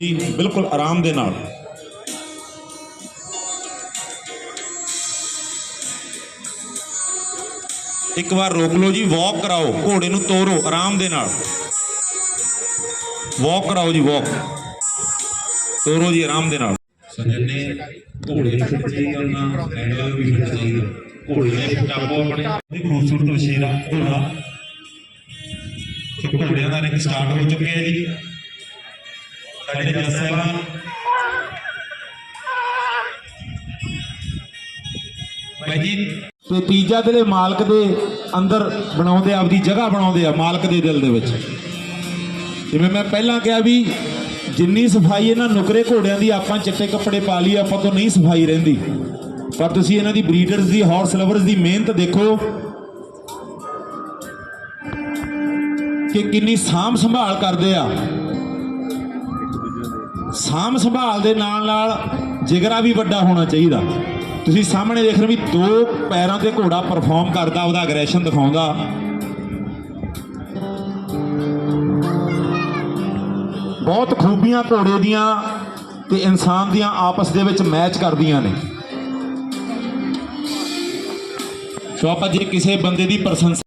ਜੀ, ਬਿਲਕੁਲ ਆਰਾਮ ਦੇ ਨਾਲ। ਇੱਕ ਵਾਰ ਰੋਕ ਲਓ ਜੀ ਵਾਕ ਕਰਾਓ ਘੋੜੇ ਨੂੰ ਤੋਰੋ ਆਰਾਮ ਦੇ ਨਾਲ। ਵਾਕ ਕਰਾਓ ਜੀ ਵਾਕ ਤੋਰੋ ਜੀ ਆਰਾਮ ਦੇ ਨਾਲ। ਸੱਜਣ ਨੇ ਘੋੜੇ ਨੂੰ ਚਾਹੀਦਾ ਉਹਨਾਂ ਐਂਗਲ ਵੀ ਚਾਹੀਦਾ ਘੋੜੇ ਨੇ ਪਟਾਪੋ ਆਪਣੇ। ਇਹ ਖੂਬਸੂਰਤ ਵਸ਼ੀਰਾ ਘੋੜਾ। ਘੋੜਿਆਂ ਦਾ ਰਿੰਗ ਸਟਾਰਟ ਹੋ ਚੁੱਕਿਆ ਹੈ ਜੀ। ਸਾਡੇ ਜੱਜ ਸਾਹਿਬਾਨ ਭਾਈ ਤੇ ਤੀਜਾ ਦਿਲੇ ਮਾਲਕ ਦੇ ਅੰਦਰ ਬਣਾਉਂਦੇ ਆਪਦੀ ਜਗ੍ਹਾ ਬਣਾਉਂਦੇ ਆ, ਮਾਲਕ ਦੇ ਦਿਲ ਦੇ ਵਿੱਚ। ਜਿਵੇਂ ਮੈਂ ਪਹਿਲਾਂ ਕਿਹਾ ਵੀ, ਜਿੰਨੀ ਸਫ਼ਾਈ ਇਹਨਾਂ ਨੁਕਰੇ ਘੋੜਿਆਂ ਦੀ, ਆਪਾਂ ਚਿੱਟੇ ਕੱਪੜੇ ਪਾ ਲਈ ਆਪਾਂ ਤੋਂ ਨਹੀਂ ਸਫ਼ਾਈ ਰਹਿੰਦੀ। ਪਰ ਤੁਸੀਂ ਇਹਨਾਂ ਦੀ ਬਰੀਡਰਸ ਦੀ, ਹਾਰਸ ਲਵਰਸ ਦੀ ਮਿਹਨਤ ਦੇਖੋ ਕਿ ਕਿੰਨੀ ਸਾਂਭ ਸੰਭਾਲ ਕਰਦੇ ਆ। ਸਾਂਭ ਸੰਭਾਲ ਦੇ ਨਾਲ ਨਾਲ ਜਿਗਰਾ ਵੀ ਵੱਡਾ ਹੋਣਾ ਚਾਹੀਦਾ। ਤੁਸੀਂ ਸਾਹਮਣੇ ਦੇਖ ਰਹੇ ਵੀ ਦੋ ਪੈਰਾਂ ਤੇ ਘੋੜਾ ਪਰਫਾਰਮ ਕਰਦਾ, ਉਹਦਾ ਐਗਰੈਸ਼ਨ ਦਿਖਾਉਂਦਾ। ਬਹੁਤ ਖੂਬੀਆਂ ਘੋੜੇ ਦੀਆਂ ਤੇ ਇਨਸਾਨ ਦੀਆਂ ਆਪਸ ਦੇ ਵਿੱਚ ਮੈਚ ਕਰਦੀਆਂ ਨੇ। ਸੋ ਆਪਾਂ ਜੇ ਕਿਸੇ ਬੰਦੇ ਦੀ ਪ੍ਰਸ਼ੰਸਾ